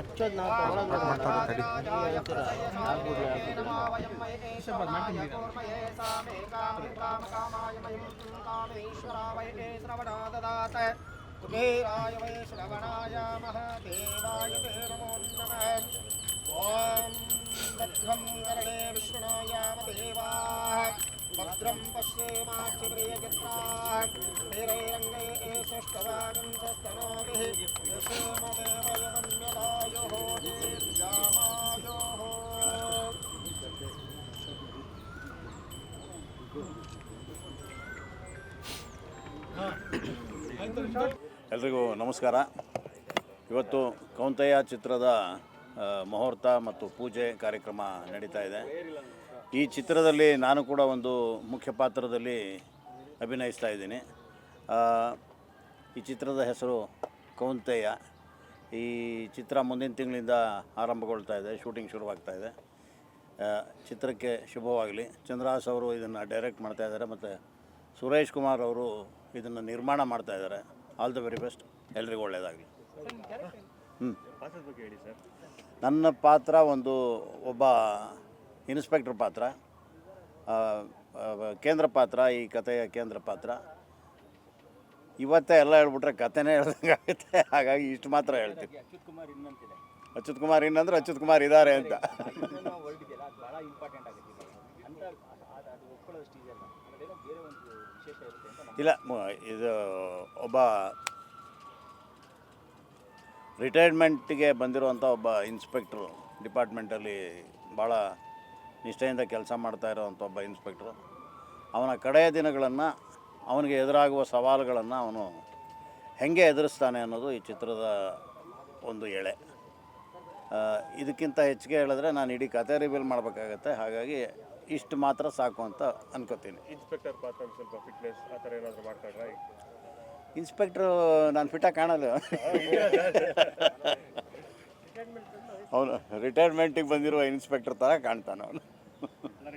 ಹಚ್ಚೋದು ನಾವು ತಗೊಳ್ಳೋದು ಹೇಳ್ತೀರಾ ಆಗ್ಬೋದು कुबेराय वै श्रवणाय महादेवाय ते नमो नमः ॐ भद्रं करणे विष्णुयामदेवाः भद्रं पश्येमाक्षिप्रियजत्राः वीरैरङ्गे सुष्ठवागं सस्तनोभिः ಎಲ್ರಿಗೂ ನಮಸ್ಕಾರ. ಇವತ್ತು ಕೌಂತಯ್ಯ ಚಿತ್ರದ ಮುಹೂರ್ತ ಮತ್ತು ಪೂಜೆ ಕಾರ್ಯಕ್ರಮ ನಡೀತಾ ಇದೆ. ಈ ಚಿತ್ರದಲ್ಲಿ ನಾನು ಕೂಡ ಒಂದು ಮುಖ್ಯ ಪಾತ್ರದಲ್ಲಿ ಅಭಿನಯಿಸ್ತಾ ಇದ್ದೀನಿ. ಈ ಚಿತ್ರದ ಹೆಸರು ಕೌಂತಯ್ಯ ಈ ಚಿತ್ರ ಮುಂದಿನ ತಿಂಗಳಿಂದ ಆರಂಭಗೊಳ್ತಾ ಇದೆ, ಶೂಟಿಂಗ್ ಶುರುವಾಗ್ತಾ ಇದೆ. ಚಿತ್ರಕ್ಕೆ ಶುಭವಾಗಲಿ. ಚಂದ್ರಹಾಸ್ ಅವರು ಇದನ್ನು ಡೈರೆಕ್ಟ್ ಮಾಡ್ತಾ ಇದ್ದಾರೆ, ಮತ್ತು ಸುರೇಶ್ ಕುಮಾರ್ ಅವರು ಇದನ್ನು ನಿರ್ಮಾಣ ಮಾಡ್ತಾ ಇದ್ದಾರೆ. ಆಲ್ ದ ವೆರಿ ಬೆಸ್ಟ್ ಎಲ್ರಿಗೂ ಒಳ್ಳೆಯದಾಗಲಿ ಹ್ಞೂ ನನ್ನ ಪಾತ್ರ ಒಂದು ಒಬ್ಬ ಇನ್ಸ್ಪೆಕ್ಟರ್ ಪಾತ್ರ. ಕೇಂದ್ರ ಪಾತ್ರ ಈ ಕಥೆಯ ಕೇಂದ್ರ ಪಾತ್ರ. ಇವತ್ತೇ ಎಲ್ಲ ಹೇಳ್ಬಿಟ್ರೆ ಕಥೆನೇ ಹೇಳ್ದಂಗೆ ಆಗುತ್ತೆ. ಹಾಗಾಗಿ ಇಷ್ಟು ಮಾತ್ರ ಹೇಳ್ತೀನಿ. ಅಚ್ಯುತ್ ಕುಮಾರ್ ಇನ್ನಂದ್ರೆ ಅಚ್ಯುತ್ ಕುಮಾರ್ ಇದ್ದಾರೆ ಅಂತ. ಇಲ್ಲ ಇದು ಒಬ್ಬ ರಿಟೈರ್ಮೆಂಟ್ಗೆ ಬಂದಿರುವಂಥ ಒಬ್ಬ ಇನ್ಸ್ಪೆಕ್ಟ್ರು ಡಿಪಾರ್ಟ್ಮೆಂಟಲ್ಲಿ ಭಾಳ ನಿಷ್ಠೆಯಿಂದ ಕೆಲಸ ಮಾಡ್ತಾ ಇರೋವಂಥ ಒಬ್ಬ ಇನ್ಸ್ಪೆಕ್ಟ್ರು ಅವನ ಕಡೆಯ ದಿನಗಳನ್ನು, ಅವನಿಗೆ ಎದುರಾಗುವ ಸವಾಲುಗಳನ್ನು ಅವನು ಹೆಂಗೆ ಎದುರಿಸ್ತಾನೆ ಅನ್ನೋದು ಈ ಚಿತ್ರದ ಒಂದು ಎಳೆ. ಇದಕ್ಕಿಂತ ಹೆಚ್ಚಿಗೆ ಹೇಳಿದ್ರೆ ನಾನು ಇಡೀ ಕತೆ ರಿವೀಲ್ ಮಾಡಬೇಕಾಗತ್ತೆ. ಹಾಗಾಗಿ ಇಷ್ಟು ಮಾತ್ರ ಸಾಕು ಅಂತ ಅನ್ಕೋತೀನಿ. ಇನ್ಸ್ಪೆಕ್ಟರ್ ಪಾತ್ರ ಸ್ವಲ್ಪ ಫಿಟ್ನೆಸ್ ಆ ಥರ ಏನಾದರೂ ಮಾಡ್ಕೊಂಡ್ರೆ ಇನ್ಸ್ಪೆಕ್ಟ್ರು ನಾನು ಫಿಟ್ಟಾಗಿ ಕಾಣಲ್ಲ. ಅವನು ರಿಟೈರ್ಮೆಂಟಿಗೆ ಬಂದಿರುವ ಇನ್ಸ್ಪೆಕ್ಟರ್ ಥರ ಕಾಣ್ತಾನೆ ಅವನು.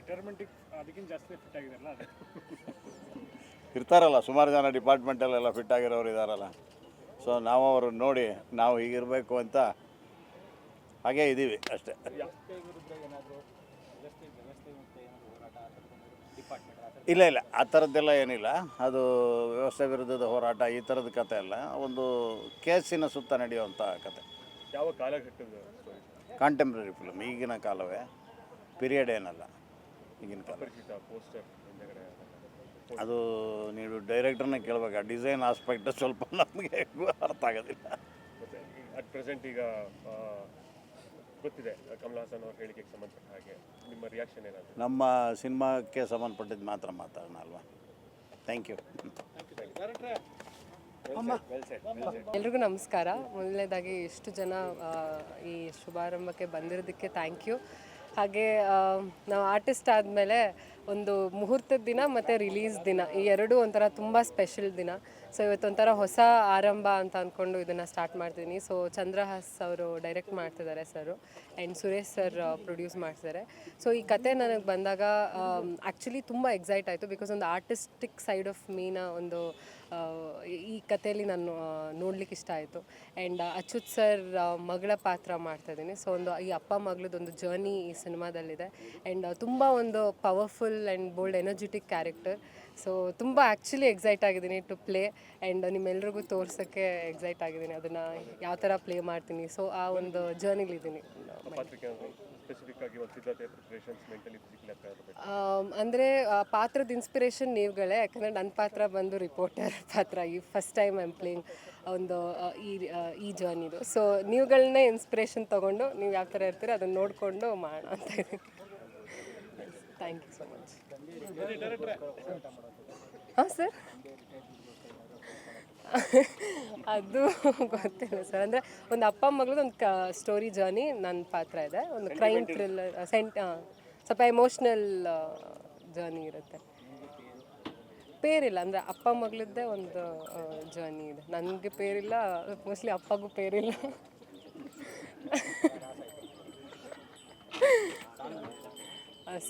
ರಿಟೈರ್ಮೆಂಟಿಗೆ ಅದಕ್ಕಿಂತ ಜಾಸ್ತಿ ಫಿಟ್ ಆಗಿದಾರಲ್ಲ ಅದು. ಇರ್ತಾರಲ್ಲ ಸುಮಾರು ಜನ ಡಿಪಾರ್ಟ್ಮೆಂಟಲ್ಲೆಲ್ಲ ಫಿಟ್ ಆಗಿರೋರು ಇದ್ದಾರಲ್ಲ ಸೊ ನಾವು ಅವರು ನೋಡಿ ನಾವು ಹೀಗಿರಬೇಕು ಅಂತ ಹಾಗೇ ಇದ್ದೀವಿ ಅಷ್ಟೇ. ಇಲ್ಲ ಇಲ್ಲ. ಆ ಥರದ್ದೆಲ್ಲ ಏನಿಲ್ಲ. ಅದು ವ್ಯವಸ್ಥೆ ವಿರುದ್ಧದ ಹೋರಾಟ ಈ ಥರದ ಕತೆ ಅಲ್ಲ. ಒಂದು ಕೇಸಿನ ಸುತ್ತ ನಡೆಯುವಂಥ ಕತೆ. ಯಾವ ಕಾಲಘಟ್ಟದ ಕಾಂಟೆಂಪ್ರರಿ ಫಿಲಮ್ ಈಗಿನ ಕಾಲವೇ. ಪೀರಿಯಡ್ ಏನಲ್ಲ ಈಗಿನ ಕಾಲ. ಅದು ನೀವು ಡೈರೆಕ್ಟರ್ನ ಕೇಳಬೇಕು. ಡಿಸೈನ್ ಆಸ್ಪೆಕ್ಟ್ ಸ್ವಲ್ಪ ನಮಗೆ ಅರ್ಥ ಆಗೋದಿಲ್ಲ. ಅಟ್ ಪ್ರೆಸೆಂಟ್ ಈಗ ಗೊತ್ತಿದೆ ಕಮಲ್ ಹಾಸನ್ ಅವ್ರ ಹೇಳಿಕೆಗೆ ಸಂಬಂಧಪಟ್ಟ ಹಾಗೆ ನಿಮ್ಮ ರಿಯಾಕ್ಷನ್ ಏನಾದರೂ? ನಮ್ಮ ಸಿನಿಮಾಕ್ಕೆ ಸಂಬಂಧಪಟ್ಟಿದ್ದು ಮಾತ್ರ ಮಾತಾಡೋಣ ಅಲ್ವಾ? ಥ್ಯಾಂಕ್ ಯು ಎಲ್ರಿಗೂ ನಮಸ್ಕಾರ. ಮೊದಲನೇದಾಗಿ ಇಷ್ಟು ಜನ ಆ, ಈ ಶುಭಾರಂಭಕ್ಕೆ ಬಂದಿರೋದಕ್ಕೆ ಥ್ಯಾಂಕ್ ಯು ಹಾಗೆ ನಾವು ಆರ್ಟಿಸ್ಟ್ ಆದಮೇಲೆ ಒಂದು ಮುಹೂರ್ತದ ದಿನ ಮತ್ತು ರಿಲೀಸ್ ದಿನ, ಈ ಎರಡೂ ಒಂಥರ ತುಂಬ ಸ್ಪೆಷಲ್ ದಿನ. ಸೊ ಇವತ್ತೊಂಥರ ಹೊಸ ಆರಂಭ ಅಂತ ಅಂದ್ಕೊಂಡು ಇದನ್ನು ಸ್ಟಾರ್ಟ್ ಮಾಡ್ತೀನಿ ಸೊ ಚಂದ್ರಹಾಸ್ ಅವರು ಡೈರೆಕ್ಟ್ ಮಾಡ್ತಿದ್ದಾರೆ sir and Suresh sir produce ಮಾಡ್ತಿದ್ದಾರೆ ಸೊ ಈ ಕತೆ ನನಗೆ ಬಂದಾಗ ಆ್ಯಕ್ಚುಲಿ ತುಂಬ ಎಕ್ಸೈಟ್ ಆಯಿತು ಬಿಕಾಸ್ ಒಂದು ಆರ್ಟಿಸ್ಟಿಕ್ ಸೈಡ್ ಆಫ್ ಮೀನ ಒಂದು ಈ ಕಥೆಯಲ್ಲಿ ನಾನು ನೋಡ್ಲಿಕ್ಕೆ ಇಷ್ಟ ಆಯಿತು. ಆ್ಯಂಡ್ ಅಚ್ಯುತ್ ಸರ್ ಮಗಳ ಪಾತ್ರ ಮಾಡ್ತಾ ಇದ್ದೀನಿ. ಸೊ ಒಂದು, ಈ ಅಪ್ಪ ಮಗಳದೊಂದು ಜರ್ನಿ ಈ ಸಿನಿಮಾದಲ್ಲಿದೆ. ಆ್ಯಂಡ್ ತುಂಬ ಒಂದು powerful and bold energetic character so ತುಂಬ ಆ್ಯಕ್ಚುಲಿ ಎಕ್ಸೈಟ್ ಆಗಿದ್ದೀನಿ ಟು ಪ್ಲೇ ಆ್ಯಂಡ್ ನಿಮ್ಮೆಲ್ರಿಗೂ ತೋರ್ಸೋಕ್ಕೆ ಎಕ್ಸೈಟ್ ಆಗಿದ್ದೀನಿ. ಅದನ್ನು ಯಾವ ಥರ ಪ್ಲೇ ಮಾಡ್ತೀನಿ. ಸೊ ಆ ಒಂದು ಜರ್ನಿಲಿದ್ದೀನಿ ಥರ ಅಂದರೆ ಪಾತ್ರದ ಇನ್ಸ್ಪಿರೇಷನ್ ನೀವುಗಳೇ ಯಾಕಂದರೆ ನನ್ನ ಪಾತ್ರ ಬಂದು ರಿಪೋರ್ಟರ್ ಪಾತ್ರ. ಈ ಫಸ್ಟ್ ಟೈಮ್ ಐಮ್ ಪ್ಲೇಯಿಂಗ್ ಒಂದು ಈ ಈ ಜರ್ನಿದು ಸೊ ನೀವುಗಳನ್ನೇ ಇನ್ಸ್ಪಿರೇಷನ್ ತೊಗೊಂಡು ನೀವು ಯಾವ ಥರ ಇರ್ತೀರೋ ಅದನ್ನು ನೋಡಿಕೊಂಡು ಮಾಡೋಣ ಅಂತ ಇದ್ದೀನಿ. ಥ್ಯಾಂಕ್ ಯು ಸೊ ಮಚ್ ಹಾಂ ಸರ್. ಅದು ಗೊತ್ತಿಲ್ಲ ಸರ್. ಅಂದರೆ ಒಂದು ಅಪ್ಪ ಮಗಳದ್ದು ಒಂದು ಕ ಸ್ಟೋರಿ ಜರ್ನಿ ನನ್ನ ಪಾತ್ರ ಇದೆ. ಒಂದು ಕ್ರೈಮ್ ಥ್ರಿಲ್ಲರ್ ಸೆಂಟ್ ಸ್ವಲ್ಪ ಎಮೋಷ್ನಲ್ ಜರ್ನಿ ಇರುತ್ತೆ. ಪೇರಿಲ್ಲ ಅಂದರೆ ಅಪ್ಪ ಮಗಳದ್ದೇ ಒಂದು ಜರ್ನಿ ಇದೆ. ನನಗೆ ಪೇರಿಲ್ಲ ಮೋಸ್ಟ್ಲಿ ಅಪ್ಪಗೂ ಪೇರಿಲ್ಲ.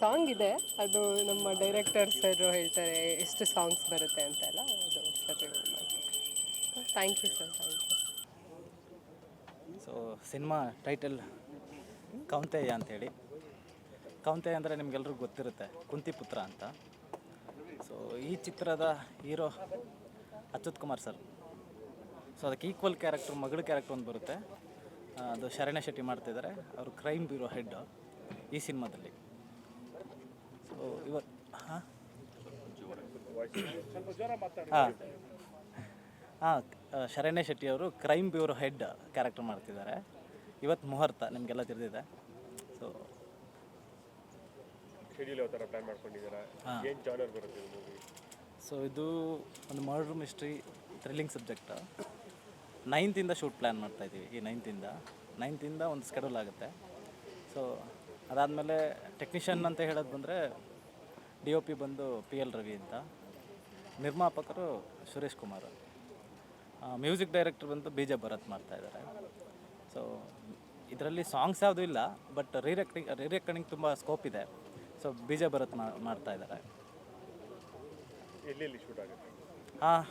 ಸಾಂಗ್ ಇದೆ. ಅದು ನಮ್ಮ ಡೈರೆಕ್ಟರ್ ಸರ್ ಹೇಳ್ತಾರೆ, ಎಷ್ಟು ಸಾಂಗ್ಸ್ ಬರುತ್ತೆ ಅಂತೆಲ್ಲ ಅದು thank you sir thank you so cinema title Kaunteya ಹೇಳಿ ಕೌಂತೆಯ ಅಂದರೆ ನಿಮ್ಗೆಲ್ರಿಗೂ ಗೊತ್ತಿರುತ್ತೆ ಕುಂತಿಪುತ್ರ ಅಂತ. ಸೊ ಈ ಚಿತ್ರದ hero Achyut Kumar sir so ಅದಕ್ಕೆ ಈಕ್ವಲ್ ಕ್ಯಾರೆಕ್ಟರ್ ಮಗಳ ಕ್ಯಾರೆಕ್ಟರ್ ಒಂದು ಬರುತ್ತೆ. ಅದು ಶರಣ್ಯ ಶೆಟ್ಟಿ ಮಾಡ್ತಿದ್ದಾರೆ. ಅವರು ಕ್ರೈಮ್ ಬ್ಯೂರೋ ಹೆಡ್ ಈ ಸಿನಿಮಾದಲ್ಲಿ ಇವತ್ತು ಹಾಂ. ಹಾಂ ಹಾಂ ಶರಣ್ಯ ಶೆಟ್ಟಿ ಅವರು ಕ್ರೈಮ್ ಬ್ಯೂರೋ ಹೆಡ್ ಕ್ಯಾರೆಕ್ಟರ್ ಮಾಡ್ತಿದ್ದಾರೆ. ಇವತ್ತು ಮುಹೂರ್ತ ನಿಮಗೆಲ್ಲ ತಿಳಿದಿದೆ. ಸೊ ಸೊ ಇದು ಒಂದು ಮರ್ಡರ್ ಮಿಸ್ಟ್ರಿ ಥ್ರಿಲ್ಲಿಂಗ್ ಸಬ್ಜೆಕ್ಟ್ ನೈನ್ತಿಂದ ಶೂಟ್ ಪ್ಲ್ಯಾನ್ ಮಾಡ್ತಾಯಿದ್ದೀವಿ ಈ ನೈನ್ತಿಂದ ನೈನ್ತಿಂದ ಒಂದು ಸ್ಕೆಡ್ಯೂಲ್ ಆಗುತ್ತೆ. ಸೊ ಅದಾದಮೇಲೆ ಟೆಕ್ನಿಷಿಯನ್ ಅಂತ ಹೇಳೋದು ಬಂದರೆ ಡಿ ಒ ಪಿ ಬಂದು ಪಿ ಎಲ್ ರವಿ ಅಂತ. ನಿರ್ಮಾಪಕರು ಸುರೇಶ್ ಕುಮಾರ್. ಮ್ಯೂಸಿಕ್ ಡೈರೆಕ್ಟರ್ ಬಂದು ಬಿ ಜೆ ಭರತ್ ಮಾಡ್ತಾಯಿದ್ದಾರೆ ಸೊ ಇದರಲ್ಲಿ ಸಾಂಗ್ಸ್ ಯಾವುದೂ ಇಲ್ಲ ಬಟ್ ರೀರೆಕ್ಟಿಂಗ್ ರೀರೆಕ್ಟಿಂಗ್ ತುಂಬ ಸ್ಕೋಪ್ ಇದೆ. ಸೊ ಬಿ ಜೆ ಭರತ್ ಮಾಡ್ತಾ ಇದ್ದಾರೆ ಹಾಂ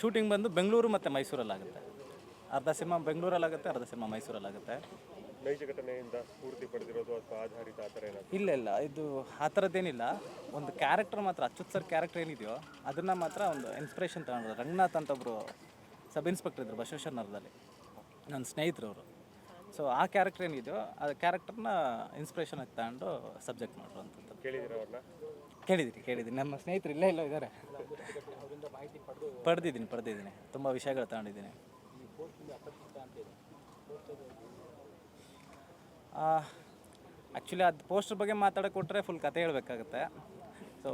ಶೂಟಿಂಗ್ ಬಂದು ಬೆಂಗಳೂರು ಮತ್ತು ಮೈಸೂರಲ್ಲಾಗುತ್ತೆ. ಅರ್ಧ ಸಿನಿಮಾ ಬೆಂಗಳೂರಲ್ಲಾಗುತ್ತೆ ಅರ್ಧ ಸಿನಿಮಾ ಮೈಸೂರಲ್ಲಾಗುತ್ತೆ. ನೈಜ ಘಟನೆಯಿಂದ ಸ್ಫೂರ್ತಿ ಪಡೆದಿರೋದು ಅಥವಾ ಆಧಾರಿತ ಆ ಥರ ಏನಾದ್ರು? ಇಲ್ಲ ಇಲ್ಲ. ಇದು ಆ ಥರದ್ದೇನಿಲ್ಲ ಒಂದು ಕ್ಯಾರೆಕ್ಟರ್ ಮಾತ್ರ ಅಚ್ಯುತ್ ಸರ್ ಕ್ಯಾರೆಕ್ಟರ್ ಏನಿದೆಯೋ ಅದನ್ನು ಮಾತ್ರ ಒಂದು ಇನ್ಸ್ಪಿರೇಷನ್ ತಗೊಂಡ್ರು ರಂಗನಾಥ್ ಅಂತ ಒಬ್ಬರು ಸಬ್ ಇನ್ಸ್ಪೆಕ್ಟರ್ ಇದ್ರು ಬಸವೇಶ್ವರ ನಗರದಲ್ಲಿ. ನನ್ನ ಸ್ನೇಹಿತರು ಅವರು. ಸೊ ಆ ಕ್ಯಾರೆಕ್ಟರ್ ಏನಿದೆಯೋ ಆ ಕ್ಯಾರೆಕ್ಟರ್ನ ಇನ್ಸ್ಪಿರೇಷನ್ ಆಗಿ ತಗೊಂಡು ಸಬ್ಜೆಕ್ಟ್ ಮಾಡ್ರು ಕೇಳಿದ್ದೀರಾ ಅವ್ರನ್ನ? ಕೇಳಿದ್ದೀನಿ ಕೇಳಿದ್ದೀನಿ ನಮ್ಮ ಸ್ನೇಹಿತರು ಇಲ್ಲೇ ಇಲ್ಲ ಇದ್ದಾರೆ ಪಡೆದಿದ್ದೀನಿ ಪಡೆದಿದ್ದೀನಿ. ತುಂಬ ವಿಷಯಗಳು ತಗೊಂಡಿದ್ದೀನಿ. ಆ್ಯಕ್ಚುಲಿ ಅದು ಪೋಸ್ಟರ್ ಬಗ್ಗೆ ಮಾತಾಡೋಕೆ ಕೊಟ್ಟರೆ ಫುಲ್ ಕತೆ ಹೇಳಬೇಕಾಗುತ್ತೆ. ಸೊ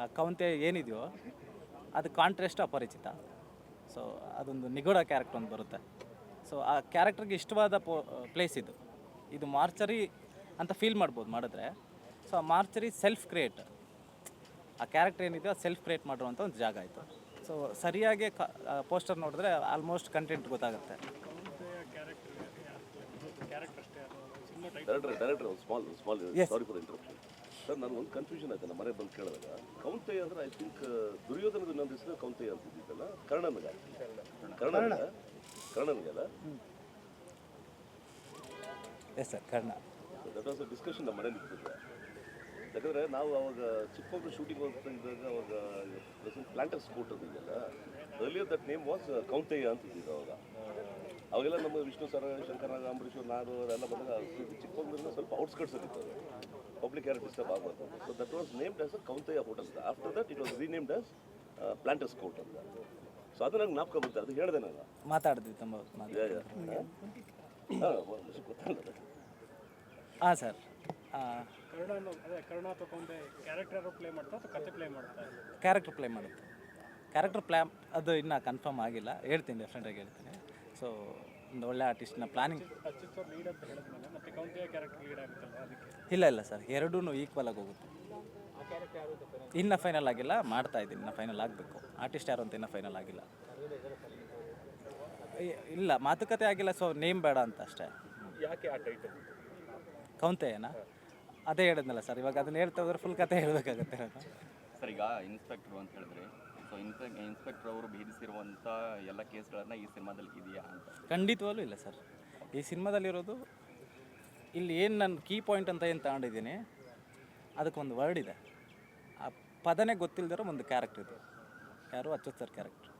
ಆ ಕವಂತೆ ಏನಿದೆಯೋ ಅದು ಕಾಂಟ್ರೆಸ್ಟ್ ಅಪರಿಚಿತ. ಸೊ ಅದೊಂದು ನಿಗೂಢ ಕ್ಯಾರೆಕ್ಟರ್ ಒಂದು ಬರುತ್ತೆ. ಸೊ ಆ ಕ್ಯಾರೆಕ್ಟರ್ಗೆ ಇಷ್ಟವಾದ ಪೋ ಪ್ಲೇಸ್ ಇದು. ಇದು ಮಾರ್ಚರಿ ಅಂತ ಫೀಲ್ ಮಾಡ್ಬೋದು ಮಾಡಿದ್ರೆ. ಸೊ ಆ ಮಾರ್ಚರಿ ಸೆಲ್ಫ್ ಕ್ರಿಯೇಟ್ ಆ ಕ್ಯಾರೆಕ್ಟರ್ ಏನಿದೆ ಅದು ಸೆಲ್ಫ್ ಕ್ರಿಯೇಟ್ ಮಾಡಿರುವಂಥ ಒಂದು ಜಾಗ ಆಯಿತು. ಸೊ ಸರಿಯಾಗಿ ಕ ಪೋಸ್ಟರ್ ನೋಡಿದ್ರೆ ಆಲ್ಮೋಸ್ಟ್ ಕಂಟೆಂಟ್ ಗೊತ್ತಾಗುತ್ತೆ. Director director small small sorry for interruption sir ನಾನು ಒಂದು ಕನ್ಫ್ಯೂಷನ್ ಆಯ್ತು ನಮ್ಮ ಮನೆ ಬಂದು ಕೇಳಿದಾಗ. ಕೌಂತೆಯ ಅಂದ್ರೆ ಐ ಥಿಂಕ್ ದುರ್ಯೋಧನದ ಇನ್ನೊಂದು ಹೆಸರು ಕೌಂತೆಯ ಅಂತಿದ್ದಲ್ಲ ಕರ್ಣನ್ಗ. ಕರ್ಣನ್ಗ ಅಲ್ಲ? Yes sir Karna. That was a discussion ನಮ್ಮ ಮನೇಲಿ ಇರ್ತಿದ್ದೆ ಯಾಕಂದರೆ ನಾವು ಅವಾಗ ಚಿಕ್ಕ ಮಕ್ಕಳು ಶೂಟಿಂಗ್ ಹೋಗ್ತಾ ಇದ್ದಾಗ ಅವಾಗ ಪ್ಲಾಂಟರ್ಸ್ ಕೋಟ್ ಇದೆಯಲ್ಲ? Earlier that name was Kaunteya ಅಂತಿದ್ದಿದ್ದು ಅವಾಗ. ಅವಾಗೆಲ್ಲ ನಮ್ಮ ವಿಷ್ಣು ಸರ ಶಂಕರನಾಗ ಅಂಬರೀಶ್ ನಾನು ಅವರೆಲ್ಲ ಬಂದಾಗ ಚಿಕ್ಕಮಗಳೂರಿನ ಸ್ವಲ್ಪ ಔಟ್ಸ್ಕಟ್ಸ್ ಇತ್ತು ಪಬ್ಲಿಕ್ ಯಾರು ಡಿಸ್ಟರ್ಬ್ ಆಗಬಾರ್ದು so that was named as a Kaunteya hotel after that it was renamed as planters court ಅಂತ. ಸೊ ಅದು ನಂಗೆ ಜ್ಞಾಪಕ ಬಂತು. ಅದು ಹೇಳಿದೆ ನಾನು. ಮಾತಾಡಿದ್ವಿ ತುಂಬ ಗೊತ್ತಲ್ಲ ಅದು. ಹಾಂ ಸರ್. ಕ್ಯಾರೆಕ್ಟರ್ ಪ್ಲೇ ಮಾಡ್ತಾ ಅಥವಾ ಕತೆ ಪ್ಲೇ ಮಾಡ್ತಾ ಕ್ಯಾರೆಕ್ಟರ್ ಪ್ಲೇ ಮಾಡುತ್ತೆ. ಕ್ಯಾರೆಕ್ಟರ್ ಪ್ಲಾ ಅದು ಇನ್ನೂ ಕನ್ಫರ್ಮ್ ಆಗಿಲ್ಲ. ಹೇಳ್ತೀನಿ ಡೆಫಿನೆಟಾಗಿ ಹೇಳ್ತೀನಿ. ಸೊ ಒಂದು ಒಳ್ಳೆ ಆರ್ಟಿಸ್ಟ್ನ ಪ್ಲಾನಿಂಗ್ ಅಚ್ಯುತ್ ಲೀಡ್ ಅಂತ ಹೇಳಿದ್ಮೇಲೆ ಮತ್ತೆ ಕೌಂತೆಯ ಕ್ಯಾರೆಕ್ಟರ್ ಲೀಡ್ ಆಗುತ್ತಲ್ಲ ಅದಕ್ಕೆ ಇಲ್ಲ ಇಲ್ಲ ಸರ್ ಎರಡೂ ಈಕ್ವಲ್ ಆಗಿ ಹೋಗುತ್ತೆ. ಇನ್ನೂ ಫೈನಲ್ ಆಗಿಲ್ಲ ಮಾಡ್ತಾ ಇದ್ದೀನಿ ಇನ್ನೂ ಫೈನಲ್ ಆಗಬೇಕು. ಆರ್ಟಿಸ್ಟ್ ಯಾರು ಅಂತ ಇನ್ನೂ ಫೈನಲ್ ಆಗಿಲ್ಲ. ಇಲ್ಲ ಮಾತುಕತೆ ಆಗಿಲ್ಲ ಸೊ ನೇಮ್ ಬೇಡ ಅಂತ ಅಷ್ಟೇ. ಯಾಕೆ ಆ ಟೈಟಲ್ ಕೌಂತೆಯೇನಾ? ಅದೇ ಹೇಳಿದ್ನಲ್ಲ ಸರ್ ಇವಾಗ ಅದನ್ನ ಹೇಳ್ತಾ ಹೋದ್ರೆ ಫುಲ್ ಕತೆ ಹೇಳಬೇಕಾಗತ್ತೆ ಸರ್ ಈಗ ಇನ್ಸ್ಪೆಕ್ಟ್ರು ಅಂತ ಹೇಳಿದ್ರೆ ಸೊ ಇನ್ಸ್ಪೆ ಇನ್ಸ್ಪೆಕ್ಟರ್ ಅವರು ಭೇದಿಸಿರುವಂಥ ಎಲ್ಲ ಕೇಸ್ಗಳನ್ನು ಈ ಸಿನಿಮಾದಲ್ಲಿ ಇದೆಯಾ ಅಂತ. ಖಂಡಿತವಾಗ್ಲೂ ಇಲ್ಲ ಸರ್. ಈ ಸಿನಿಮಾದಲ್ಲಿರೋದು ಇಲ್ಲಿ ಏನು ನನ್ನ ಕೀ ಪಾಯಿಂಟ್ ಅಂತ ಏನು ತಗೊಂಡಿದ್ದೀನಿ ಅದಕ್ಕೊಂದು ವರ್ಡ್ ಇದೆ. ಆ ಪದನೇ ಗೊತ್ತಿಲ್ಲದಿರೋ ಒಂದು ಕ್ಯಾರೆಕ್ಟರ್ ಇದು. ಯಾರು? ಅಚ್ಯುತ್ ಸರ್ ಕ್ಯಾರೆಕ್ಟರ್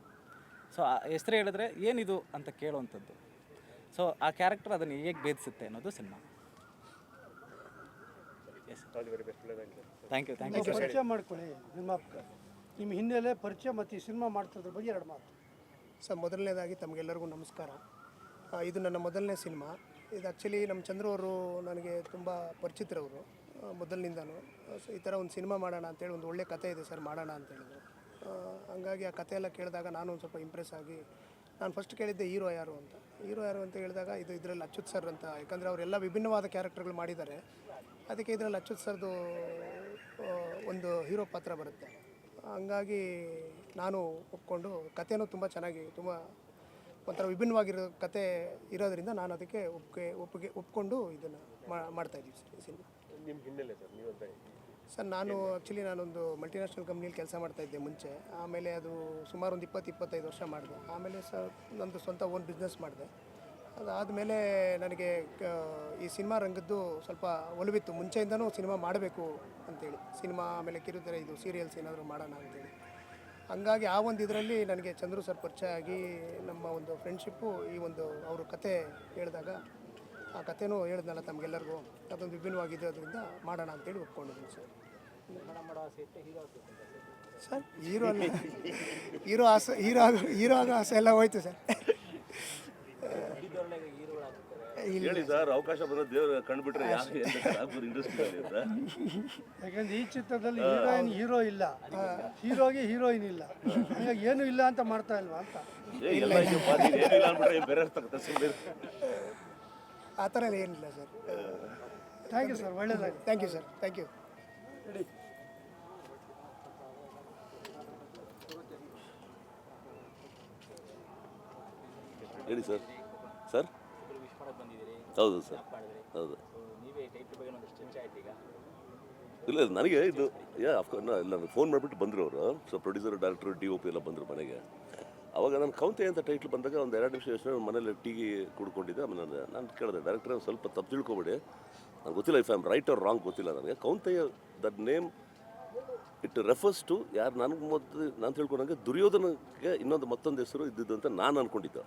ಸೊ ಆ ಹೆಸರು ಹೇಳಿದ್ರೆ ಏನಿದು ಅಂತ ಕೇಳುವಂಥದ್ದು. ಸೊ ಆ ಕ್ಯಾರೆಕ್ಟರ್ ಅದನ್ನು ಹೇಗೆ ಭೇದಿಸುತ್ತೆ ಅನ್ನೋದು cinema. Yes all very best thank you thank you ಪರಿಚಯ ಮಾಡ್ಕೊಳ್ಳಿ ನಿರ್ಮಾಪಕ ನಿಮ್ಮ ಹಿನ್ನೆಲೆ ಪರಿಚಯ ಮತ್ತು ಈ ಸಿನಿಮಾ ಮಾಡ್ತಿರೋದ್ರ ಬಗ್ಗೆ ಎರಡು ಮಾತು. ಸರ್, ಮೊದಲನೇದಾಗಿ ತಮಗೆಲ್ಲರಿಗೂ ನಮಸ್ಕಾರ. ಇದು ನನ್ನ ಮೊದಲನೇ ಸಿನಿಮಾ. ಇದು ಆ್ಯಕ್ಚುಲಿ ನಮ್ಮ ಚಂದ್ರು ಅವರು ನನಗೆ ತುಂಬ ಪರಿಚಿತರವರು ಮೊದಲಿನಿಂದನೂ. ಸೊ ಈ ಥರ ಒಂದು ಸಿನಿಮಾ ಮಾಡೋಣ ಅಂತೇಳಿ ಒಂದು ಒಳ್ಳೆ ಕತೆ ಇದೆ ಸರ್, ಮಾಡೋಣ ಅಂತ ಹೇಳಿದ್ರು. ಹಂಗಾಗಿ ಆ ಕತೆ ಎಲ್ಲ ಕೇಳಿದಾಗ ನಾನು ಒಂದು ಸ್ವಲ್ಪ ಇಂಪ್ರೆಸ್ ಆಗಿ, ನಾನು ಫಸ್ಟ್ ಕೇಳಿದ್ದೆ ಹೀರೋ ಯಾರು ಅಂತ. ಹೀರೋ ಯಾರು ಅಂತ ಹೇಳಿದಾಗ ಇದು ಇದರಲ್ಲಿ ಅಚ್ಯುತ್ ಸರ್ ಅಂತ. ಯಾಕಂದರೆ ಅವರೆಲ್ಲ ವಿಭಿನ್ನವಾದ ಕ್ಯಾರೆಕ್ಟರ್ಗಳು ಮಾಡಿದ್ದಾರೆ. ಅದಕ್ಕೆ ಇದರಲ್ಲಿ ಅಚ್ಯುತ್ ಸರ್ದು ಒಂದು ಹೀರೋ ಪಾತ್ರ ಬರುತ್ತೆ. ಹಂಗಾಗಿ ನಾನು ಒಪ್ಕೊಂಡು ಕಥೆನೂ ತುಂಬ ಚೆನ್ನಾಗಿ ತುಂಬ ಒಂಥರ ವಿಭಿನ್ನವಾಗಿರೋ ಕತೆ ಇರೋದರಿಂದ ನಾನು ಅದಕ್ಕೆ ಒಪ್ಪಿಗೆ ಒಪ್ಪಿಗೆ ಒಪ್ಕೊಂಡು ಇದನ್ನು ಮಾಡ್ತಾ ಇದ್ದೀವಿ ಸರ್ ಸಿನಿಮಾ. ನಿಮ್ಮ ಹಿನ್ನೆಲೆ ಸರ್ ನಾನು ಆ್ಯಕ್ಚುಲಿ ನಾನೊಂದು ಮಲ್ಟಿನ್ಯಾಷನಲ್ ಕಂಪ್ನಿಯಲ್ಲಿ ಕೆಲಸ ಮಾಡ್ತಾ ಇದ್ದೆ ಮುಂಚೆ. ಆಮೇಲೆ ಅದು ಸುಮಾರು ಒಂದು ಇಪ್ಪತ್ತು ಇಪ್ಪತ್ತೈದು ವರ್ಷ ಮಾಡಿದೆ. ಆಮೇಲೆ ಸರ್ ನಂದು ಸ್ವಂತ ಓನ್ ಬಿಸ್ನೆಸ್ ಮಾಡಿದೆ. ಅದಾದಮೇಲೆ ನನಗೆ ಈ ಸಿನಿಮಾ ರಂಗದ್ದು ಸ್ವಲ್ಪ ಒಲವಿತ್ತು. ಮುಂಚೆಯಿಂದನೂ ಸಿನಿಮಾ ಮಾಡಬೇಕು ಅಂತೇಳಿ. ಸಿನಿಮಾ ಆಮೇಲೆ ಕಿರುತೆರೆ, ಇದು ಸೀರಿಯಲ್ಸ್ ಏನಾದರೂ ಮಾಡೋಣ ಅಂತೇಳಿ. ಹಂಗಾಗಿ ಆ ಒಂದು ಇದರಲ್ಲಿ ನನಗೆ ಚಂದ್ರು ಸರ್ ಪರಿಚಯ ಆಗಿ ನಮ್ಮ ಒಂದು ಫ್ರೆಂಡ್ಶಿಪ್ಪು, ಈ ಒಂದು ಅವರು ಕತೆ ಹೇಳಿದಾಗ, ಆ ಕಥೆನೂ ಹೇಳಿದ್ನಲ್ಲ ತಮಗೆಲ್ಲರಿಗೂ, ಅದೊಂದು ವಿಭಿನ್ನವಾಗಿರೋದ್ರಿಂದ ಮಾಡೋಣ ಅಂತೇಳಿ ಒಪ್ಕೊಂಡಿದ್ದೀನಿ ಸರ್. ಸರ್, ಹೀರೋ ಅಲ್ಲ. ಹೀರೋ ಆಸೆ, ಹೀರೋ ಆಗ, ಹೀರೋ ಆಗೋ ಆಸೆ ಎಲ್ಲ ಹೋಯ್ತು ಸರ್. ಹೇಳಿ ಸರ್ ಅವಕಾಶ ಬಂದ ದೇವ್ರ ಕಂಡುಬಿಟ್ರೆ ಯಾರು ಇಂಡಸ್ಟ್ರಿ ಇಂಡಸ್ಟ್ರಿಯಲ್ಲಿ ಅಂತ. ಯಾಕಂದ್ರೆ ಈ ಚಿತ್ರದಲ್ಲಿ ಹೀರೋಯಿನ್ ಹೀರೋ ಇಲ್ಲ. ಹೀರೋಗೆ ಹೀರೋಯಿನ್ ಇಲ್ಲ. ಹಾಗಾಗಿ ಏನು ಇಲ್ಲ ಅಂತ ಮಾಡ್ತಾ ಇಲ್ವಾ ಅಂತ. ಏ ಎಲ್ಲ ಇದೆ ಪಾ, ನೀನ್ ಏನಿಲ್ಲ ಅಂದ್ಬಿಟ್ರೆ ಬೇರೆ ಸುಮ್ಮನೆ ಆ ಥರ ಎಲ್ಲ ಏನಿಲ್ಲ sir. Thank you sir ಒಳ್ಳೇದಾಗಿ thank you sir thank you ಹೇಳಿ ಸರ್ ಸರ್. ಹೌದು ಸರ್. ಹೌದು. ಇಲ್ಲ ನನಗೆ ಇದು ಯಾ ಅಫ್ಕೋರ್ಸ್ ಇಲ್ಲ ಫೋನ್ ಮಾಡಿಬಿಟ್ಟು ಬಂದರು ಅವರು. So producer director D O P ಎಲ್ಲ ಬಂದರು ಮನೆಗೆ. ಅವಾಗ ನಾನು ಕೌಂತೆ ಅಂತ ಟೈಟ್ಲ್ ಬಂದಾಗ ಒಂದು ಎರಡು ನಿಮಿಷ ಯೋಚನೆ ಮನೇಲಿ ಟೀ ಕುಡ್ಕೊಂಡಿದ್ದೆ. ಆಮೇಲೆ ನಾನು ನಾನು ಕೇಳಿದೆ ಡೈರೆಕ್ಟರ್ ಸ್ವಲ್ಪ ತಪ್ಪು ತಿಳ್ಕೊಬೇಡಿ. ನನಗೆ ಗೊತ್ತಿಲ್ಲ if I am right or wrong ಗೊತ್ತಿಲ್ಲ ನನಗೆ. Kaunteya that name it refers to ಯಾರು ನನಗೆ ಮೊದಲು ನಾನು ತಿಳ್ಕೊಂಡಂಗೆ ದುರ್ಯೋಧನಕ್ಕೆ ಇನ್ನೊಂದು ಮತ್ತೊಂದು ಹೆಸರು ಇದ್ದಿದ್ದು ಅಂತ ನಾನು ಅನ್ಕೊಂಡಿದ್ದೆ.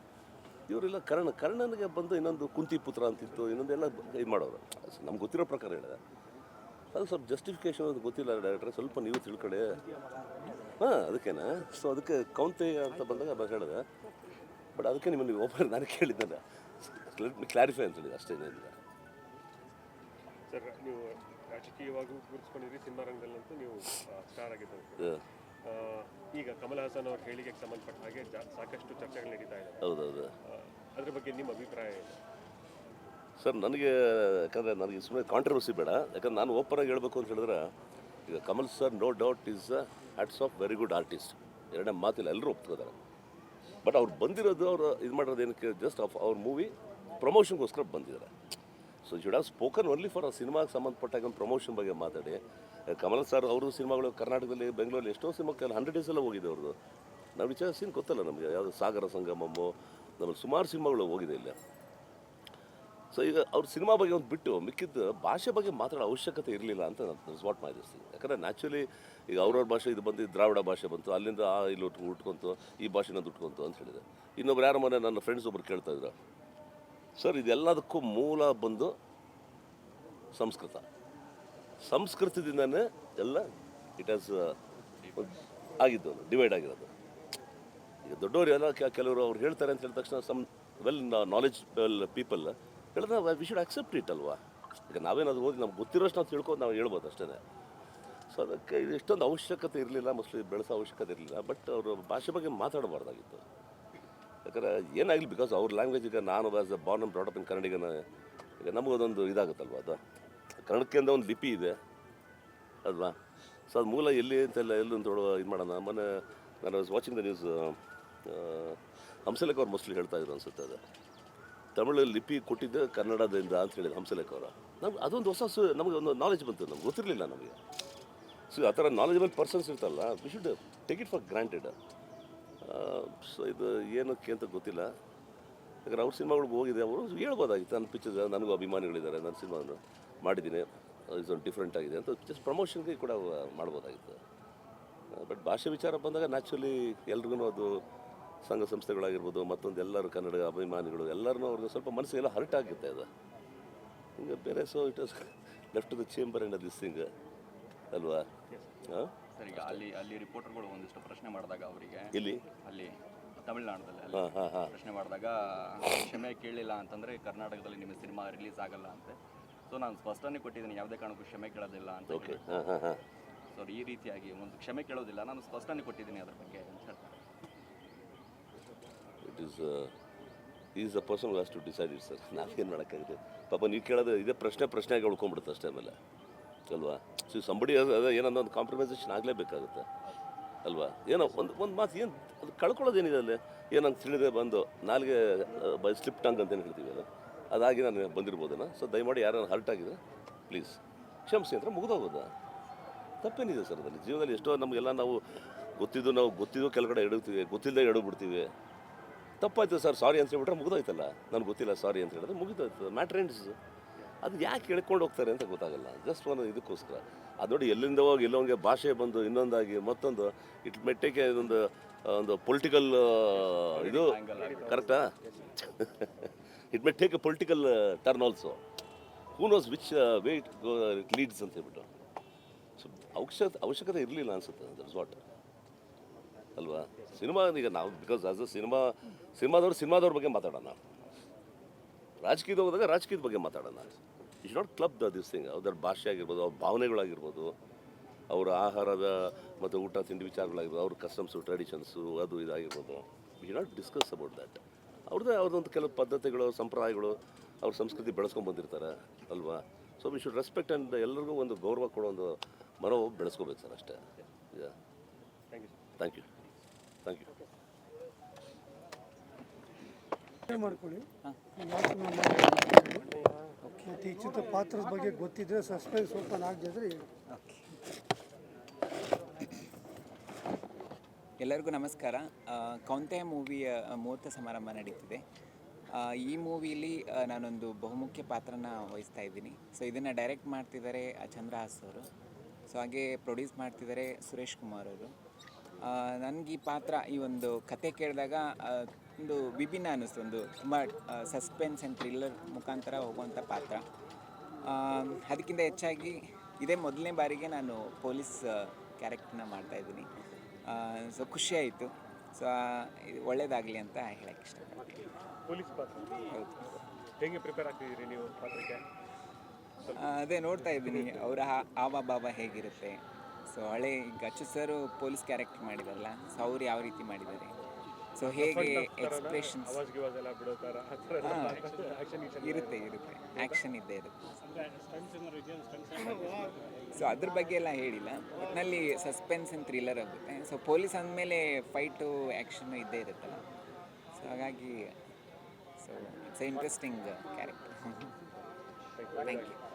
ಇವರೆಲ್ಲ ಕರ್ಣ ಕರ್ಣನಿಗೆ ಬಂದು ಇನ್ನೊಂದು ಕುಂತಿ ಪುತ್ರ ಅಂತಿತ್ತು ಇನ್ನೊಂದೆಲ್ಲ ಇದು ಮಾಡೋರು. ನಮ್ಗೆ ಗೊತ್ತಿರೋ ಪ್ರಕಾರ ಹೇಳಿದೆ. ಅದು ಸ್ವಲ್ಪ ಜಸ್ಟಿಫಿಕೇಶನ್ ಅದು ಗೊತ್ತಿಲ್ಲ ಡೈರೆಕ್ಟ್ರೆ ಸ್ವಲ್ಪ ನೀವು ತಿಳ್ಕೊಳ್ಳಿ. ಹಾಂ ಅದಕ್ಕೇನಾ? ಸೊ ಅದಕ್ಕೆ ಕೌಂತೆ ಅಂತ ಬಂದಾಗ ಬಸ್ ಹೇಳಿದೆ. ಬಟ್ ಅದಕ್ಕೆ ನಿಮ್ಮನ್ನು ಓಪನ್ ನಾನು ಕೇಳಿದ್ದಲ್ಲ. ಕ್ಲಾರಿಫೈ ಅಂತ ಹೇಳಿದೆ ಅಷ್ಟೇನಿಲ್ಲ ಸರ್ ನೀವು ರಾಜಕೀಯವಾಗಿ ಗುರುತಿಸ್ಕೊಂಡಿದ್ರಿ ಸಿನಿಮಾ ರಂಗದಲ್ಲಂತೂ ನೀವು ಸ್ಟಾರ್ ಆಗಿದ್ದು Yeah. ಆ, ಈಗ ಕಮಲ್ ಹಾಸನ್ ಅವರ ಹೇಳಿಕೆಗೆ ಸಂಬಂಧಪಟ್ಟ ಹಾಗೆ ಸಾಕಷ್ಟು ಚರ್ಚೆಗಳು ನಡೀತಾ ಇದೆ. ಹೌದೌದು. ಆ, ಅದ್ರ ಬಗ್ಗೆ ನಿಮ್ಮ ಅಭಿಪ್ರಾಯ ಏನು? ಸರ್ ನನಗೆ ಯಾಕಂದರೆ ನನಗೆ ಸುಮ್ಮನೆ ಕಾಂಟ್ರವರ್ಸಿ ಬೇಡ. ಯಾಕಂದ್ರೆ ನಾನು ಓಪನ್ ಆಗಿ ಹೇಳ್ಬೇಕು ಅಂತ ಹೇಳಿದ್ರೆ ಈಗ Kamal sir no doubt is hats off very good artist ಎರಡನೇ ಮಾತಿಲ್ಲ ಎಲ್ಲರೂ ಒಪ್ತಿದ್ದಾರೆ. ಬಟ್ ಅವ್ರು ಬಂದಿರೋದು ಅವರು ಇದು ಮಾಡಿರೋದು ಏನಕ್ಕೆ ಜಸ್ಟ್ ಆಫ್ ಅವ್ರ ಮೂವಿ ಪ್ರಮೋಷನ್ಗೋಸ್ಕರ ಬಂದಿದ್ದಾರೆ. So should have spoken only for ಆ ಸಿನಿಮಾಗೆ ಸಂಬಂಧಪಟ್ಟಾಗ ಒಂದು ಪ್ರಮೋಷನ್ ಬಗ್ಗೆ ಮಾತಾಡಿ. ಕಮಲ್ ಸರ್ ಅವರು ಸಿನಿಮಾಗಳು ಕರ್ನಾಟಕದಲ್ಲಿ, ಬೆಂಗಳೂರಲ್ಲಿ ಎಷ್ಟೋ ಸಿನಿಮಾಕ್ಕೆ ಹಂಡ್ರೆಡ್ ಡೇಸ್ ಎಲ್ಲ ಹೋಗಿದೆ ಅವ್ರದ್ದು. ನಾವು ವಿಚಾರಿಸಿ ಗೊತ್ತಲ್ಲ ನಮಗೆ, ಯಾವುದು ಸಾಗರ ಸಂಗಮಮ್ಮು ನಮ್ಮಲ್ಲಿ ಸುಮಾರು ಸಿನಿಮಾಗಳು ಹೋಗಿದೆ ಇಲ್ಲ. ಸೊ ಈಗ ಅವ್ರ ಸಿನಿಮಾ ಬಗ್ಗೆ ಒಂದು ಬಿಟ್ಟು ಮಿಕ್ಕಿದ್ದು ಭಾಷೆ ಬಗ್ಗೆ ಮಾತಾಡೋ ಅವಶ್ಯಕತೆ ಇರಲಿಲ್ಲ ಅಂತ ನಾನು ವಾಟ್ ಮೈ ದಿಸ್ ಯಾಕಂದರೆ ನ್ಯಾಚುರಲಿ ಈಗ ಅವ್ರವ್ರ ಭಾಷೆ ಇದು ಬಂದು ದ್ರಾವಿಡ ಭಾಷೆ ಬಂತು, ಅಲ್ಲಿಂದ ಆ ಇಲ್ಲಿ ಉಟ್ಕೊ ಉಟ್ಕೊಂತು, ಈ ಭಾಷೆನ ಉಟ್ಕೊಂತು ಅಂತ ಹೇಳಿದೆ. ಇನ್ನೊಬ್ರು ಯಾರ ಮನೆ ನನ್ನ ಫ್ರೆಂಡ್ಸ್ ಒಬ್ರು ಕೇಳ್ತಾ ಇದ್ರು. ಸರ್ ಇದೆಲ್ಲದಕ್ಕೂ ಮೂಲ ಬಂದು ಸಂಸ್ಕೃತ. ಸಂಸ್ಕೃತದಿಂದನೇ ಎಲ್ಲ ಇಟ್ ಆಸ್ ಆಗಿದ್ದು ಡಿವೈಡ್ ಆಗಿರೋದು. ಈಗ ದೊಡ್ಡವರು ಎಲ್ಲ ಕೆಲವರು ಅವ್ರು ಹೇಳ್ತಾರೆ ಅಂತ ಹೇಳಿದ ತಕ್ಷಣ some well knowledge well people ಹೇಳಿದ್ರೆ ವಿ ಶುಡ್ ಆಕ್ಸೆಪ್ಟ್ ಇಟ್ ಅಲ್ವಾ? ಈಗ ನಾವೇನಾದ್ರು ಓದಿ ನಮ್ಗೆ ಗೊತ್ತಿರೋಷ್ಟು ನಾವು ತಿಳ್ಕೊಂಡು ನಾವು ಹೇಳ್ಬೋದು ಅಷ್ಟೇ ಸೊ ಅದಕ್ಕೆ ಇದು ಇಷ್ಟೊಂದು ಅವಶ್ಯಕತೆ ಇರಲಿಲ್ಲ ಮೋಸ್ಟ್ಲಿ ಬೆಳೆಸೋ ಅವಶ್ಯಕತೆ ಇರಲಿಲ್ಲ ಬಟ್ ಅವರು ಭಾಷೆ ಬಗ್ಗೆ ಮಾತಾಡಬಾರ್ದಾಗಿತ್ತು. ಯಾಕಂದರೆ ಏನಾಗಲಿ ಬಿಕಾಸ್ ಅವ್ರ ಲ್ಯಾಂಗ್ವೇಜ್ ಈಗ ನಾನು ಆಸ್ ಅ ಬಾರ್ನ್ ಬ್ರಾಡಪ್ ಇನ್ ಕನ್ನಡಿಗನ ಈಗ ನಮಗದೊಂದು ಇದಾಗುತ್ತಲ್ವ ಅದು? ಕನ್ನಡಕ್ಕೆ ಅಂತ ಒಂದು ಲಿಪಿ ಇದೆ. ಅಲ್ವಾ? ಸೊ ಅದು ಮೂಲ ಎಲ್ಲಿ ಅಂತೆಲ್ಲ ಎಲ್ಲಿ ಅಂತ ಇದು ಮಾಡೋಣ. ಮೊನ್ನೆ ನಾನು ವಾಚಿಂಗ್ ದ ನ್ಯೂಸ್ ಹಂಸಲೇಖ ಅವ್ರು ಮೋಸ್ಟ್ಲಿ ಹೇಳ್ತಾ ಇದ್ರು ಅನ್ಸುತ್ತೆ ಅದು. ತಮಿಳಲ್ಲಿ ಲಿಪಿ ಕೊಟ್ಟಿದ್ದೆ ಕನ್ನಡದಿಂದ ಅಂತ ಹೇಳಿದ್ರು ಹಂಸಲೇಖ ಅವರ. ನಮ್ಗೆ ಅದೊಂದು ಹೊಸ ಸು ನಮಗೆ ಒಂದು ನಾಲೆಜ್ ಬಂತು, ನಮ್ಗೆ ಗೊತ್ತಿರಲಿಲ್ಲ ನಮಗೆ. ಸೊ ಆ ಥರ ನಾಲೆಜಬಲ್ ಪರ್ಸನ್ಸ್ ಇರ್ತಲ್ಲ we should take it for granted so ಇದು ಏನಕ್ಕೆ ಅಂತ ಗೊತ್ತಿಲ್ಲ. ಯಾಕಂದ್ರೆ ಅವ್ರ ಸಿನಿಮಾಗಳಿಗೆ ಹೋಗಿದೆ ಅವರು ಹೇಳ್ಬೋದಾಗಿತ್ತು. ನನ್ನ ಪಿಕ್ಚರ್ ನನಗೂ ಅಭಿಮಾನಿಗಳಿದ್ದಾರೆ, ನನ್ನ ಸಿನಿಮಾವನ್ನು ಮಾಡಿದ್ದೀನಿ. ಇದೊಂದು ಡಿಫ್ರೆಂಟ್ ಆಗಿದೆ ಅಂತ ಜಸ್ಟ್ ಪ್ರಮೋಷನ್ಗೆ ಕೂಡ ಮಾಡ್ಬೋದಾಗಿತ್ತು. ಬಟ್ ಭಾಷೆ ವಿಚಾರ ಬಂದಾಗ ನ್ಯಾಚುರಲಿ ಎಲ್ರಿಗೂ ಅದು ಸಂಘ ಸಂಸ್ಥೆಗಳಾಗಿರ್ಬೋದು ಮತ್ತೊಂದು ಎಲ್ಲರೂ ಕನ್ನಡ ಅಭಿಮಾನಿಗಳು ಎಲ್ಲರೂ ಅವ್ರಿಗೆ ಸ್ವಲ್ಪ ಮನಸ್ಸಿಗೆಲ್ಲ ಹರ್ಟ್ ಆಗುತ್ತೆ ಅದು. ಹಿಂಗೆ ಬೇರೆ so it was left the chamber and this thing ಅಲ್ವಾ? ಹಾಂ? ಸರ್ ಈಗ ಅಲ್ಲಿ ಅಲ್ಲಿ ರಿಪೋರ್ಟರ್ಗಳು ಒಂದಿಷ್ಟು ಪ್ರಶ್ನೆ ಮಾಡಿದಾಗ ಅವರಿಗೆ. ಇಲ್ಲಿ ಅಲ್ಲಿ ಹಾಂ ಪ್ರಶ್ನೆ ಮಾಡಿದಾಗ ಕ್ಷಮೆ ಕೇಳಿಲ್ಲ ಅಂತಂದ್ರೆ ಕರ್ನಾಟಕದಲ್ಲಿ ನಿಮ್ಮ ಸಿನಿಮಾ ರಿಲೀಸ್ ಆಗಲ್ಲ ಅಂತೆ. ಸೊ ನಾನು ಸ್ಪಷ್ಟನೆ ಕೊಟ್ಟಿದ್ದೀನಿ ಯಾವುದೇ ಕಾರಣಕ್ಕೂ ಕ್ಷಮೆ ಕೇಳೋದಿಲ್ಲ ಅಂತ ಓಕೆ ಹಾಂ ಹಾಂ ಹಾಂ. ಸೊ ಈ ರೀತಿಯಾಗಿ ಒಂದು ಕ್ಷಮೆ ಕೇಳೋದಿಲ್ಲ ನಾನು ಸ್ಪಷ್ಟನೆ ಕೊಟ್ಟಿದ್ದೀನಿ ಅದ್ರ ಬಗ್ಗೆ ಅಂತ ಹೇಳ್ತಾರೆ. It is is a person has to decide it sir ನಾವೇನು ಮಾಡೋಕ್ಕಾಗುತ್ತೆ? ಪಾಪ ನೀವು ಕೇಳೋದು ಇದೇ ಪ್ರಶ್ನೆ ಪ್ರಶ್ನೆಯಾಗಿ ಉಳ್ಕೊಂಡ್ಬಿಡುತ್ತೆ ಅಷ್ಟೇ ಆಮೇಲೆ. ಅಲ್ವಾ? ಸೊ ಸಂಬಡಿ ಅದೇ ಏನೋ ಒಂದು ಕಾಂಪ್ರಮೈಸೇಷನ್ ಆಗಲೇಬೇಕಾಗುತ್ತೆ. ಅಲ್ವಾ? ಏನೋ ಒಂದು ಒಂದು ಮಾತು ಏನು ಅದು ಕಳ್ಕೊಳ್ಳೋದೇನಿದೆ ಅಲ್ಲಿ? ಏನಂತ ತಿಳಿದೆ ಬಂದು ನಾಲ್ಗೆ ಬೈ ಸ್ಲಿಪ್ ಟಂಗ್ ಅಂತ ಏನು ಹೇಳ್ತೀವಿ ಅದು? ಅದಾಗಿ ನಾನು ಬಂದಿರ್ಬೋದನ ಸೊ ದಯಮಾಡಿ ಯಾರು ಹರ್ಟ್ ಆಗಿದೆ ಪ್ಲೀಸ್ ಕ್ಷಮಿಸಿ ಅಂದರೆ ಮುಗಿದೋಗೋದಾ. ತಪ್ಪೇನಿದೆ ಸರ್ ಅದರಲ್ಲಿ? ಜೀವನದಲ್ಲಿ ಎಷ್ಟೋ ನಮಗೆಲ್ಲ ನಾವು ಗೊತ್ತಿದ್ದು ನಾವು ಗೊತ್ತಿದ್ದು ಕೆಳಗಡೆ ಎಡುತ್ತೀವಿ ಗೊತ್ತಿಲ್ಲದೆ ಎಡಬಿಡ್ತೀವಿ ತಪ್ಪಾಯ್ತು ಸರ್ ಸಾರಿ ಅಂತ ಹೇಳ್ಬಿಟ್ರೆ ಮುಗಿದೋಯ್ತಲ್ಲ? ನನಗೆ ಗೊತ್ತಿಲ್ಲ ಸಾರಿ ಅಂತ ಹೇಳಿದ್ರೆ ಮುಗಿದೋಯ್ತು. ಮ್ಯಾಟ್ರ್ ಎಂಡ್ಸ್ ಅದು ಯಾಕೆ ಹೇಳ್ಕೊಂಡು ಹೋಗ್ತಾರೆ ಅಂತ ಗೊತ್ತಾಗಲ್ಲ. ಜಸ್ಟ್ ಒಂದು ಇದಕ್ಕೋಸ್ಕರ. ಅದು ನೋಡಿ ಎಲ್ಲಿಂದ ಹೋಗಿ ಎಲ್ಲೊಂಗೆ ಭಾಷೆ ಬಂದು ಇನ್ನೊಂದಾಗಿ ಮತ್ತೊಂದು ಇಟ್ ಮೆಟ್ಟಿಗೆ ಒಂದು ಒಂದು ಪೊಲಿಟಿಕಲ್ ಇದು. ಕರೆಕ್ಟಾ it may take a political turn also who knows which way it leads ಅಂತ ಹೇಳ್ಬಿಟ್ಟು. ಸೊ ಅವಶ್ಯ ಅವಶ್ಯಕತೆ ಇರಲಿಲ್ಲ ಅನಿಸುತ್ತೆ ದಟ್ಸ್ ವಾಟ್ ಅಲ್ವಾ? ಸಿನಿಮಾ, ಈಗ ನಾವು ಬಿಕಾಸ್ ಆಸ್ ಅ ಸಿನಿಮಾ, ಸಿನಿಮಾದವ್ರು ಸಿನಿಮಾದವ್ರ ಬಗ್ಗೆ ಮಾತಾಡೋಣ. ರಾಜಕೀಯದ ಹೋದಾಗ ರಾಜಕೀಯದ ಬಗ್ಗೆ ಮಾತಾಡೋಣ. It's not club the this thing ಅದರ ಭಾಷೆ ಆಗಿರ್ಬೋದು, ಅವ್ರ ಭಾವನೆಗಳಾಗಿರ್ಬೋದು, ಅವರ ಆಹಾರದ ಮತ್ತು ಊಟ, ತಿಂಡಿ ವಿಚಾರಗಳಾಗಿರ್ಬೋದು, ಅವ್ರ ಕಸ್ಟಮ್ಸು ಟ್ರೆಡಿಷನ್ಸು ಅದು ಇದಾಗಿರ್ಬೋದು. We not discuss about that ಅವ್ರದ್ದೇ ಅವ್ರದ್ದೊಂದು ಕೆಲವು ಪದ್ಧತಿಗಳು ಸಂಪ್ರದಾಯಗಳು ಅವ್ರ ಸಂಸ್ಕೃತಿ ಬೆಳೆಸ್ಕೊಂಡು ಬಂದಿರ್ತಾರೆ ಅಲ್ವಾ? So we should respect and ಎಲ್ಲರಿಗೂ ಒಂದು ಗೌರವ ಕೊಡೋ ಒಂದು ಮನೋ ಬೆಳೆಸ್ಕೋಬೇಕು ಸರ್ ಅಷ್ಟೇ. ಥ್ಯಾಂಕ್ ಯು ಥ್ಯಾಂಕ್ ಯು ಮಾಡ್ಕೊಳ್ಳಿ. ಮತ್ತು ಈ ಚಿತ್ರ ಪಾತ್ರದ ಬಗ್ಗೆ ಗೊತ್ತಿದ್ರೆ ಸಸ್ಪೆನ್ಸ್ ಓಪನ್ ಆಗದಿದ್ರೆ ಹೇಳಿ ಎಲ್ಲರಿಗೂ ನಮಸ್ಕಾರ. ಕೌಂತೆ ಮೂವಿಯ ಮುಹೂರ್ತ ಸಮಾರಂಭ ನಡೀತಿದೆ. ಈ ಮೂವಿಲಿ ನಾನೊಂದು ಬಹುಮುಖ್ಯ ಪಾತ್ರನ ವಹಿಸ್ತಾ ಇದ್ದೀನಿ. ಸೊ ಇದನ್ನು ಡೈರೆಕ್ಟ್ ಮಾಡ್ತಿದ್ದಾರೆ ಚಂದ್ರ ಹಾಸ್ ಅವರು. ಸೊ ಹಾಗೆ ಪ್ರೊಡ್ಯೂಸ್ ಮಾಡ್ತಿದ್ದಾರೆ ಸುರೇಶ್ ಕುಮಾರ್ ಅವರು. ನನಗೆ ಈ ಪಾತ್ರ, ಈ ಒಂದು ಕತೆ ಕೇಳಿದಾಗ ಒಂದು ವಿಭಿನ್ನ ಅನ್ನಿಸ್ತು ಒಂದು ತುಂಬ ಸಸ್ಪೆನ್ಸ್ ಆ್ಯಂಡ್ ಥ್ರಿಲ್ಲರ್ ಮುಖಾಂತರ ಹೋಗುವಂಥ ಪಾತ್ರ. ಅದಕ್ಕಿಂತ ಹೆಚ್ಚಾಗಿ, ಇದೇ ಮೊದಲನೇ ಬಾರಿಗೆ ನಾನು ಪೊಲೀಸ್ ಕ್ಯಾರೆಕ್ಟರ್ನ ಮಾಡ್ತಾಯಿದ್ದೀನಿ ಸೊ ಖುಷಿ ಆಯಿತು. ಸೊ ಇದು ಒಳ್ಳೇದಾಗಲಿ ಅಂತ ಹೇಳಕ್ಕೆ ಇಷ್ಟಪಡ್ತೀನಿ. ಪೊಲೀಸ್ ಪಾತ್ರ ಹೇಗೆ ಪ್ರಿಪೇರ್ ಆಗ್ತಿದ್ದೀರಿ ನೀವು ಪಾತ್ರಕ್ಕೆ? ಅದೇ ನೋಡ್ತಾ ಇದ್ದೀನಿ. ಅವರ ಆವ ಭಾವ ಹೇಗಿರುತ್ತೆ? ಸೊ ಹಳೆ ಈಗ ಅಚ್ಚು ಸರ್ ಪೊಲೀಸ್ ಕ್ಯಾರೆಕ್ಟರ್ ಮಾಡಿದಾರಲ್ಲ ಸೊ ಅವ್ರು ಯಾವ ರೀತಿ ಮಾಡಿದ್ದಾರೆ? ಸೊ ಹೇಗೆ ಎಕ್ಸ್ಪ್ರೆಷನ್ಸ್ ಆಕ್ಷನ್ ಇರುತ್ತೆ. ಇರುತ್ತೆ ಆ್ಯಕ್ಷನ್ ಇದ್ದೇ ಇರುತ್ತೆ. ಸೊ ಅದ್ರ ಬಗ್ಗೆ ಎಲ್ಲ ಹೇಳಿಲ್ಲ. ಒಟ್ಟಿನಲ್ಲಿ ಸಸ್ಪೆನ್ಸ್ ಅಂತ ಥ್ರಿಲ್ಲರ್ ಆಗುತ್ತೆ. ಸೊ ಪೊಲೀಸ್ ಅಂದಮೇಲೆ ಫೈಟು ಆ್ಯಕ್ಷನ್ನು ಇದ್ದೇ ಇರುತ್ತಲ್ಲ. ಸೊ ಹಾಗಾಗಿ so it's a interesting character thank you